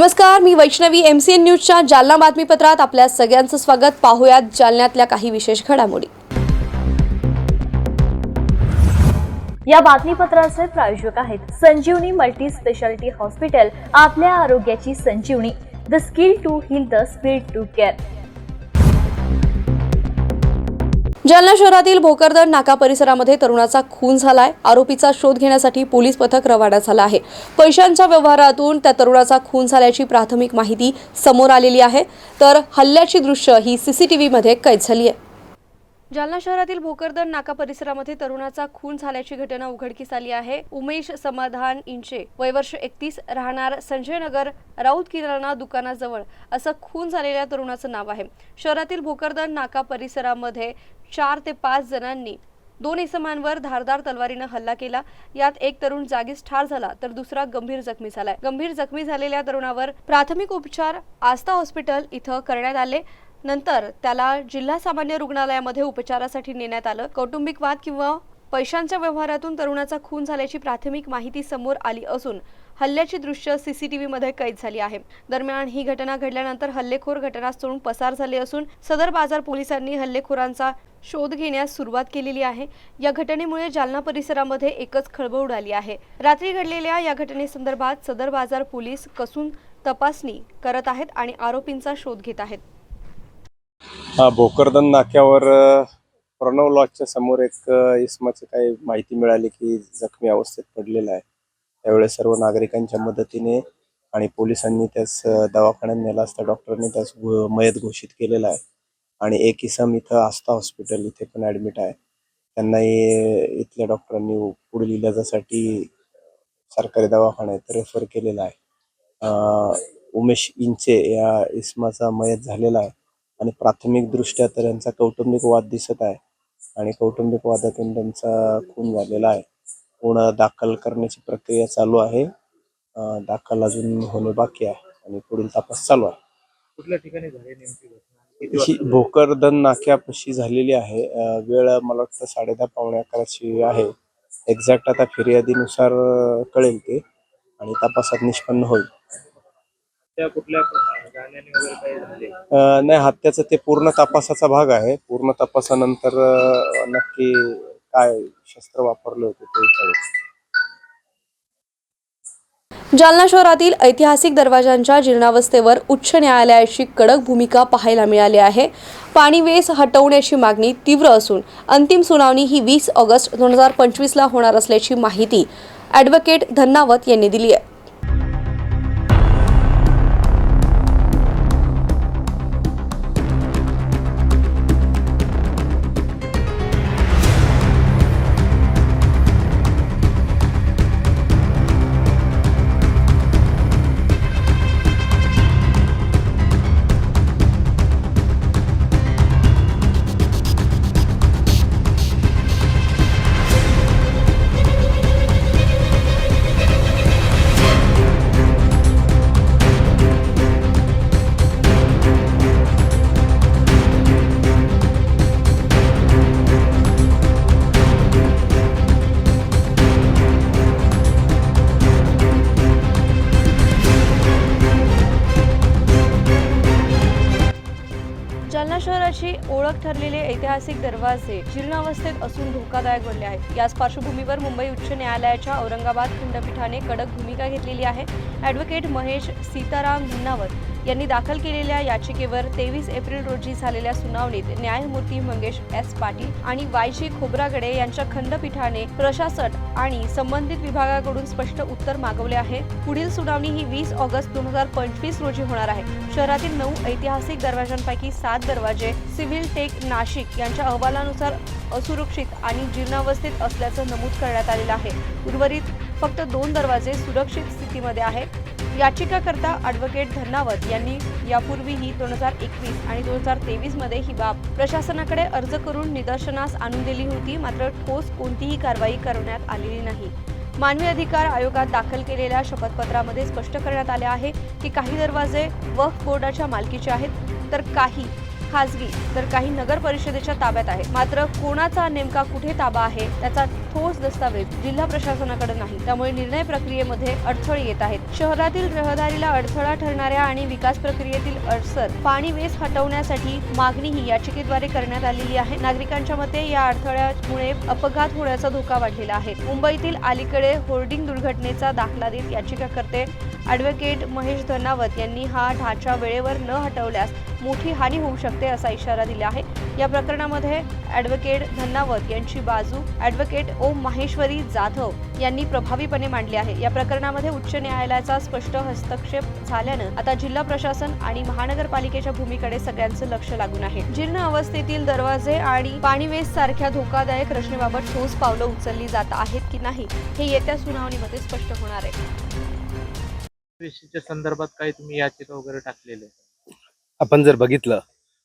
नमस्कार मी Vaishnavi M C N न्यूजच्या जालना बातमीपत्रात आपल्या सगळ्यांचं स्वागत. पाहूयात जालन्यातल्या काही विशेष घडामोडी. या बातमीपत्राचे प्रायोजक आहेत संजीवनी मल्टी स्पेशालिटी हॉस्पिटल आपल्या आरोग्याची Sanjivani. The skill to heal the speed to care. Jalna शहरातील भोकरदन नाका परिसरामध्ये तरुणाचा खून झालाय. आरोपीचा शोध घेण्यासाठी पोलीस पथक रवाना झालं आहे. पैशांच्या व्यवहारातून त्या तरुणाचा खून झाल्याची प्राथमिक माहिती समोर आलेली आहे. तर हल्ल्याची दृश्य ही सीसीटीव्हीमध्ये कैद झाली आहे. जालना शहरातील भोकरदन नाका परिसरामध्ये तरुणाचा खून झाल्याची घटना उघडकीस आली आहे. उमेश समाधान इंचे वयवर्ष एकतीस राहणार संजय नगर राऊत किराणा दुकानाजवळ. असं खून झालेल्या तरुणाचं नाव आहे. शहरातील भोकरदन नाका परिसरामध्ये चार ते पाच जणांनी दोन इसमांवर धारदार तलवारीनं हल्ला केला. यात एक तरुण जागीच ठार झाला तर दुसरा गंभीर जखमी झालाय. गंभीर जखमी झालेल्या तरुणावर प्राथमिक उपचार आस्था हॉस्पिटल इथं करण्यात आले. नंतर त्याला जिल्हा सामान्य रुग्णालयामध्ये उपचारासाठी नेण्यात आलं. कौटुंबिक वाद किंवा पैशांच्या व्यवहारातून तरुणाचा खून झाल्याची प्राथमिक माहिती समोर आली असून हल्ल्याची दृश्य सीसीटीव्हीमध्ये कैद झाली आहे. दरम्यान ही घटना घडल्यानंतर हल्लेखोर घटनास्थळून पसार झाले असून सदर बाजार पोलिसांनी हल्लेखोरांचा शोध घेण्यास सुरुवात केलेली आहे. या घटनेमुळे जालना परिसरामध्ये एकच खळबळ उडाली आहे. रात्री घडलेल्या या घटनेसंदर्भात सदर बाजार पोलीस कसून तपासणी करत आहेत आणि आरोपींचा शोध घेत आहेत. हा भोकरदन नाक्यावर प्रणव लॉजच्या समोर एक इसमाची काही माहिती मिळाली की जखमी अवस्थेत पडलेला आहे. त्यावेळेस सर्व नागरिकांच्या मदतीने आणि पोलिसांनी त्यास दवाखान्यात नेला असता डॉक्टरांनी त्यास घो- मयत घोषित केलेला आहे. आणि एक इसम इथं आस्था हॉस्पिटल इथे पण ऍडमिट आहे. त्यांनाही इथल्या डॉक्टरांनी पुढील इलाजासाठी सरकारी दवाखान्यात रेफर केलेला आहे. उमेश इंचे या इसमाचा मयत झालेला आहे. आणि प्राथमिक दृष्ट्या तर यांचा कौटुंबिक वाद दिसत आहे आणि कौटुंबिक वादातून त्यांचा खून झालेला आहे. पूर्ण दाखल करण्याची प्रक्रिया चालू आहे. दाखल अजून होणे बाकी आहे आणि पुढील तपास चालू आहे. कुठल्या ठिकाणी झाली नेमकी ही भोकरदन नाक्यापाशी झालेली आहे. वेळ मला वाटतं साडेदहा पावणे अकराची आहे. एक्झॅक्ट आता फिर्यादीनुसार कळेल ते आणि तपासात निष्पन्न होईल. त्या कुठल्या नाही हत्याचा ते पूर्ण तपासाचा भाग आहे. पूर्ण तपासानंतर नक्की काय शस्त्र वापरले होते ते कळेल. जालना शहरातील ऐतिहासिक दरवाजांच्या जीर्णावस्थेवर उच्च न्यायालयाची कडक भूमिका पाहायला मिळाली आहे. पाणीवेस हटवण्याची मागणी तीव्र असून अंतिम सुनावणी ही वीस ऑगस्ट दोन हजार पंचवीसला होणार असल्याची माहिती ॲडव्होकेट धन्नावत यांनी दिली आहे. शहराची ओळख ठरलेले ऐतिहासिक दरवाजे जीर्णावस्थेत असून धोकादायक बनले आहेत. याच पार्श्वभूमीवर मुंबई उच्च न्यायालयाच्या औरंगाबाद खंडपीठाने कडक भूमिका घेतलेली आहे. ॲडव्होकेट महेश सीताराम धिन्नावत यांनी दाखल केलेल्या याचिकेवर तेवीस एप्रिल रोजी झालेल्या सुनावणीत न्यायमूर्ती मंगेश एस पाटील आणि वाय जी खोब्रागडे यांच्या खंडपीठाने प्रशासन आणि संबंधित विभागाकडून स्पष्ट उत्तर मागवले आहे. पुढील सुनावणी ही वीस ऑगस्ट दोन हजार पंचवीस रोजी होणार आहे. शहरातील नऊ ऐतिहासिक दरवाजांपैकी सात दरवाजे सिव्हिल टेक नाशिक यांच्या अहवालानुसार असुरक्षित आणि जीर्णावस्थेत असल्याचं नमूद करण्यात आलेलं आहे. उर्वरित फक्त दोन दरवाजे सुरक्षित स्थितीमध्ये आहेत. याचिकाकर्ता ॲडव्होकेट धन्नावत यांनी यापूर्वीही दोन हजार एकवीस आणि दोन हजार तेवीसमध्ये ही बाब प्रशासनाकडे अर्ज करून निदर्शनास आणून दिली होती मात्र ठोस कोणतीही कारवाई करण्यात आलेली नाही. मानवी अधिकार आयोगात दाखल केलेल्या शपथपत्रामध्ये स्पष्ट करण्यात आले आहे की काही दरवाजे वक्फ बोर्डाच्या मालकीचे आहेत तर काही खासगी तर काही नगर परिषदेच्या ताब्यात आहे. मात्र कोणाचा नेमका कुठे ताबा आहे त्याचा ठोस दस्तावेज जिल्हा प्रशासनाकडे नाही. त्यामुळे निर्णय प्रक्रियेमध्ये अडथळे येत आहेत. शहरातील रहदारीला अडथळा ठरणाऱ्या आणि विकास प्रक्रियेतील अडसर पाणी वेस हटवण्यासाठी मागणी ही याचिकेद्वारे करण्यात आलेली आहे. नागरिकांच्या मते या अडथळ्यामुळे अपघात होण्याचा धोका वाढलेला आहे. मुंबईतील अलीकडे होर्डिंग दुर्घटनेचा दाखला देत याचिकाकर्ते ॲडव्होकेट महेश धनावत यांनी हा ढाचा वेळेवर न हटवल्यास मोठी हानी होऊ शकते. असा इशारा दिला आहे. या प्रकरणामध्ये ॲडव्होकेट धन्नावत यांची बाजू ॲडव्होकेट ओम माहेश्वरी जाधव यांनी प्रभावीपणे मांडली आहे. या प्रकरणामध्ये उच्च न्यायालयाचा स्पष्ट हस्तक्षेप झाल्यानं आता जिल्हा प्रशासन आणि महानगरपालिकेच्या भूमीकडे सगळ्यांचं लक्ष लागून आहे. जीर्ण अवस्थेतील दरवाजे आणि पाणीवेस सारख्या धोकादायक रचनेबाबत ठोस पावलं उचलली जात आहेत की नाही हे येत्या सुनावणीमध्ये स्पष्ट होणार आहे. संदर्भात काही तुम्ही याचिका वगैरे टाकलेले आपण जर बघितलं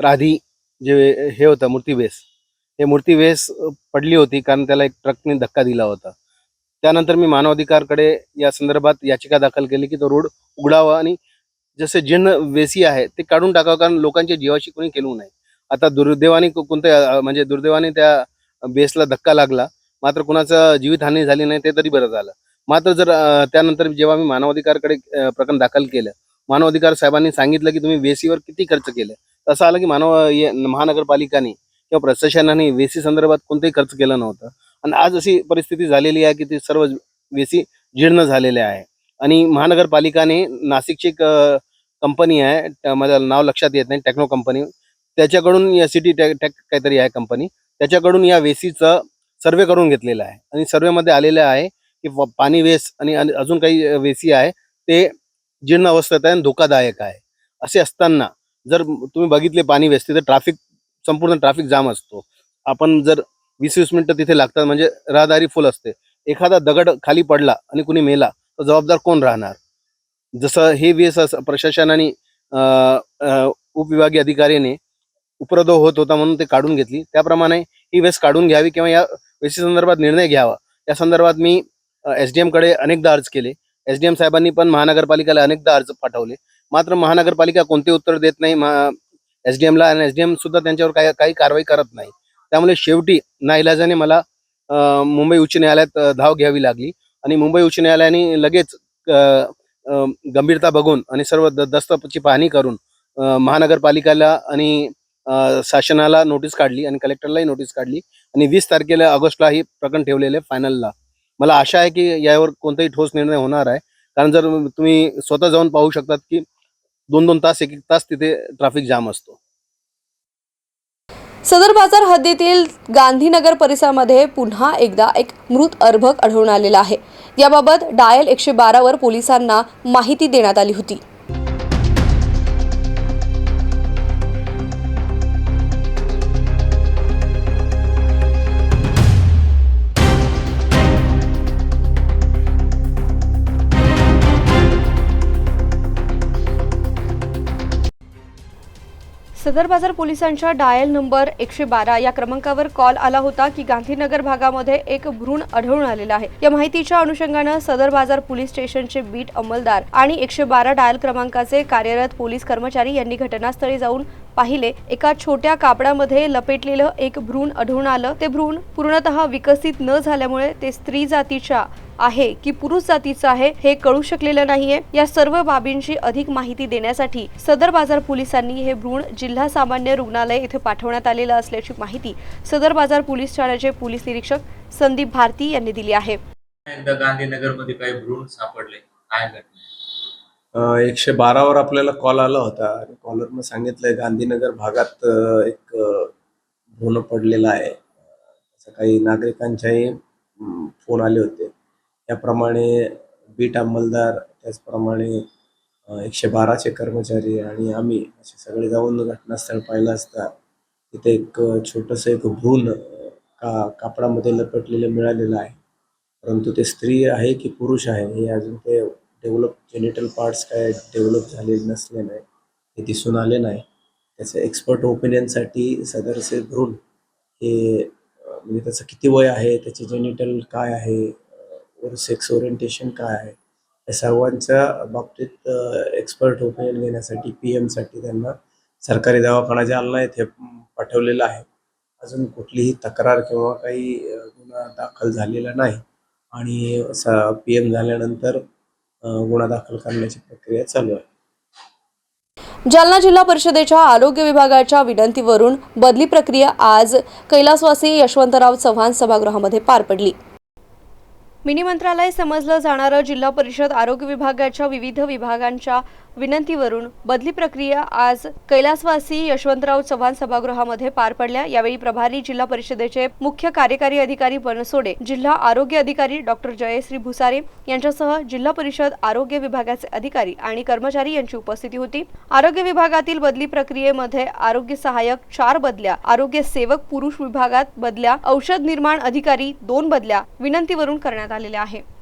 तर आधी जे हे होतं मूर्तीवेस हे मूर्तीवेस पडली होती कारण त्याला एक ट्रकने धक्का दिला होता. त्यानंतर मी मानवाधिकारकडे या संदर्भात याचिका दाखल केली की तो रोड उघडावा आणि जसे जिन वेसी आहे ते काढून टाकावं कारण लोकांच्या जीवाशी कोणी केलू नाही. आता दुर्दैवाने कोणत्या म्हणजे दुर्दैवाने त्या बेसला धक्का लागला. मात्र कुणाचं जीवितहानी झाली नाही ते तरी बरं झालं. मात्र जर त्यानंतर जेव्हा मी मानवाधिकारकडे प्रकरण दाखल केलं मानवाधिकार साहेबांनी सांगितलं की तुम्ही वेसीवर किती खर्च केलं? तसं आलं की मानव महानगरपालिकाने किंवा प्रशासनाने वेसी संदर्भात कोणताही खर्च केला नव्हता. आणि आज अशी परिस्थिती झालेली आहे की ती सर्व वेसी जीर्ण झालेले आहे. आणि महानगरपालिकाने नाशिकची एक कंपनी आहे माझं नाव लक्षात येत नाही टेक्नो कंपनी त्याच्याकडून या सिटी टेक टेक काहीतरी आहे कंपनी त्याच्याकडून या वेसीचं सर्वे करून घेतलेलं आहे. आणि सर्वेमध्ये आलेलं आहे की पाणी वेस आणि अजून काही वेसी आहे ते जीर्ण अवस्थेत आहे आणि धोकादायक आहे. असे असताना जर तुम्ही बघितले पाणी व्यस्त तिथे ट्रॅफिक संपूर्ण ट्रॅफिक जाम असतो. आपण जर वीस वीस मिनटं तिथे लागतात म्हणजे रहदारी फुल असते. एखादा दगड खाली पडला आणि कुणी मेला तर जबाबदार कोण राहणार? जसं हे वेस प्रशासन आणि उपविभागीय अधिकाऱ्याने उपद्रव होत होता म्हणून ते काढून घेतली. त्याप्रमाणे ही वेस काढून घ्यावी किंवा या वेसी संदर्भात निर्णय घ्यावा. या संदर्भात मी एस डी कडे अनेकदा अर्ज केले. एस डी एम साहेबांनी पण महानगरपालिकेला अनेकदा अर्ज पाठवले. मात्र महानगरपालिका कोणते उत्तर देत नाही एस डी एमला आणि एस डी एम सुद्धा त्यांच्यावर काही काही कारवाई करत नाही. त्यामुळे शेवटी नाईलाजाने मला मुंबई उच्च न्यायालयात धाव घ्यावी लागली. आणि मुंबई उच्च न्यायालयाने लगेच गंभीरता बघून आणि सर्व द- दस्तची पाहणी करून महानगरपालिकेला आणि शासनाला नोटीस काढली आणि कलेक्टरलाही नोटीस काढली. आणि वीस तारखेला ऑगस्टला ही प्रकरण ठेवलेले फायनलला. मला आशा आहे की यावर कोणताही ठोस निर्णय होणार आहे. कारण जर तुम्ही स्वतः जाऊन पाहू शकतात की दोन दोन तास एक एक तास तिथे ट्रॅफिक जाम असतो. सदर बाजार हद्दीतील गांधीनगर परिसरामध्ये पुन्हा एकदा एक मृत अर्भक आढळून आलेला आहे. याबाबत डायल एकशे बारावर पोलिसांना माहिती देण्यात आली होती. सदर बाजार पोलिसांच्या डायल नंबर एकशे बारा या क्रमांकावर कॉल आला होता की गांधीनगर भागामध्ये एक भ्रूण आढळून आलेला आहे. या माहितीच्या अनुषंगानं सदर बाजार पोलीस स्टेशनचे बीट अंमलदार आणि एकशे बारा डायल क्रमांकाचे कार्यरत पोलीस कर्मचारी यांनी घटनास्थळी जाऊन पाहिले. एका छोट्या कापडामध्ये लपेटलेलं एक भ्रूण आढळून आलं. ते भ्रूण पूर्णतः विकसित न झाल्यामुळे ते स्त्री जातीच्या आहे की पुरुष जातीचं आहे हे कळू शकलेलं नाहीये. या सर्व बाबींची अधिक माहिती देण्यासाठी सदर बाजार पोलिसांनी हे भ्रूण जिल्हा सामान्य रुग्णालय येथे पाठवण्यात आलेलं असल्याची माहिती सदर बाजार पोलीस ठाण्याचे पोलीस निरीक्षक संदीप भारती यांनी दिली आहे. एकदा गांधीनगरमध्ये काही भ्रूण सापडले. काय एकशे बारावर आपल्याला कॉल आला होता. आणि कॉलरनं सांगितलंय गांधीनगर भागात एक भ्रूण पडलेला आहे. काही नागरिकांच्याही फोन आले होते. त्याप्रमाणे बीट अंमलदार त्याचप्रमाणे एकशे बाराचे कर्मचारी आणि आम्ही असे सगळे जाऊन घटनास्थळ पाहिलं असता तिथे एक छोटंसं एक भ्रूण का कापडामध्ये लपटलेलं मिळालेलं आहे. परंतु ते स्त्री आहे की पुरुष आहे हे अजून ते डेव्हलप जेनिटल पार्ट्स काय डेव्हलप झालेले नसले नाही हे दिसून आले नाही. त्याचं एक्सपर्ट ओपिनियनसाठी सदरसे भ्रूण हे म्हणजे त्याचं किती वय आहे त्याचे जेनिटल काय आहे वर सेक्स ओरिएंटेशन काय आहे? या सर्वांच्या बाबतीत एक्सपर्ट ओपिनियन घेण्यासाठी पी एमसाठी त्यांना सरकारी दवाखाना जालना येथे पाठवलेला आहे. अजून कुठलीही तक्रार किंवा काही गुन्हा दाखल झालेला नाही. आणि पी एम झाल्यानंतर गुन्हा दाखल करण्याची प्रक्रिया चालू आहे. जालना जिल्हा परिषदेच्या आरोग्य विभागाच्या विनंतीवरून बदली प्रक्रिया आज कैलासवासी यशवंतराव चव्हाण सभागृहामध्ये पार पडली. मिनी मंत्रालय समजलं जाणारं जिल्हा परिषद आरोग्य विभागाच्या विविध विभागांच्या विनंतीवरून बदली प्रक्रिया आज कैलासवासी यशवंतराव चव्हाण सभागृहामध्ये पार पडल्या. यावेळी प्रभारी जिल्हा परिषदेचे मुख्य कार्यकारी अधिकारी बनसोडे जिल्हा आरोग्य अधिकारी डॉक्टर जयश्री भुसारे यांच्यासह जिल्हा परिषद आरोग्य विभागाचे अधिकारी आणि कर्मचारी यांची उपस्थिती होती. आरोग्य विभागातील बदली प्रक्रियेमध्ये आरोग्य सहाय्यक चार बदल्या आरोग्य सेवक पुरुष विभागात बदल्या औषध निर्माण अधिकारी दोन बदल्या विनंतीवरून करण्यात आलेल्या आहे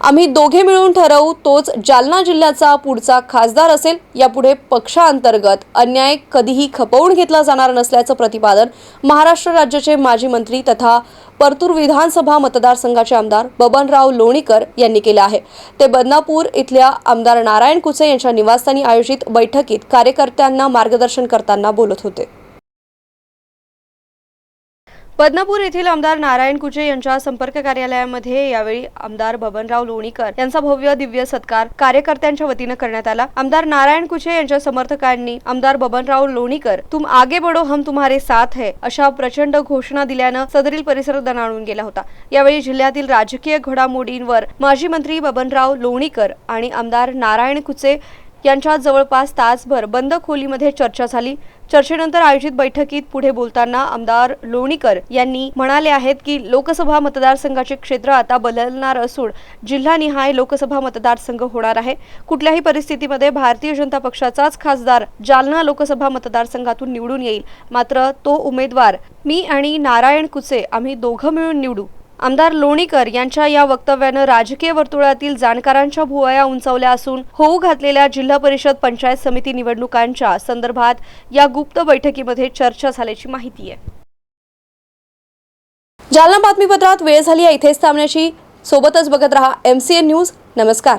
आम्ही दोघे मिळून ठरवू तोच जालना जिल्ह्याचा पुढचा खासदार असेल. यापुढे पक्षांतर्गत अन्याय कधीही खपवून घेतला जाणार नसल्याचं प्रतिपादन महाराष्ट्र राज्याचे माजी मंत्री तथा परतूर विधानसभा मतदारसंघाचे आमदार बबनराव लोणीकर यांनी केलं आहे. ते बदनापूर इथल्या आमदार नारायण कुचे यांच्या निवासस्थानी आयोजित बैठकीत कार्यकर्त्यांना मार्गदर्शन करताना बोलत होते. बदनापूर येथील आमदार नारायण कुचे यांच्या संपर्क कार्यालयामध्ये यावेळी आमदार बबनराव लोणीकर यांचा भव्य दिव्य सत्कार कार्यकर्त्यांच्या वतीनं करण्यात आला. आमदार नारायण कुचे यांच्या समर्थकांनी आमदार बबनराव लोणीकर तुम आगे बढो हम तुम्हारे साथ है अशा प्रचंड घोषणा दिल्यानं सदरील परिसर दणाणून गेला होता. यावेळी जिल्ह्यातील राजकीय घडामोडींवर माजी मंत्री बबनराव लोणीकर आणि आमदार नारायण कुचे यांच्यात जवळपास तासभर बंद खोलीमध्ये चर्चा झाली. चर्चेनंतर आयोजित बैठकीत पुढे बोलताना आमदार लोणीकर यांनी म्हणाले आहेत की लोकसभा मतदारसंघाचे क्षेत्र आता बदलणार असून जिल्हानिहाय लोकसभा मतदारसंघ होणार आहे. कुठल्याही परिस्थितीमध्ये भारतीय जनता पक्षाचाच खासदार जालना लोकसभा मतदारसंघातून निवडून येईल. मात्र तो उमेदवार मी आणि नारायण कुचे आम्ही दोघं मिळून निवडू. आमदार लोणीकर यांच्या या वक्तव्यानं राजकीय वर्तुळातील जाणकारांच्या भुवया उंचावल्या असून होऊ घातलेल्या जिल्हा परिषद पंचायत समिती निवडणुकांच्या संदर्भात या गुप्त बैठकीमध्ये चर्चा झाल्याची माहिती आहे. जालना बातमीपत्रात वेळ झाली आहे इथेच थांबण्याची. सोबतच बघत रहा एम सी एन न्यूज नमस्कार.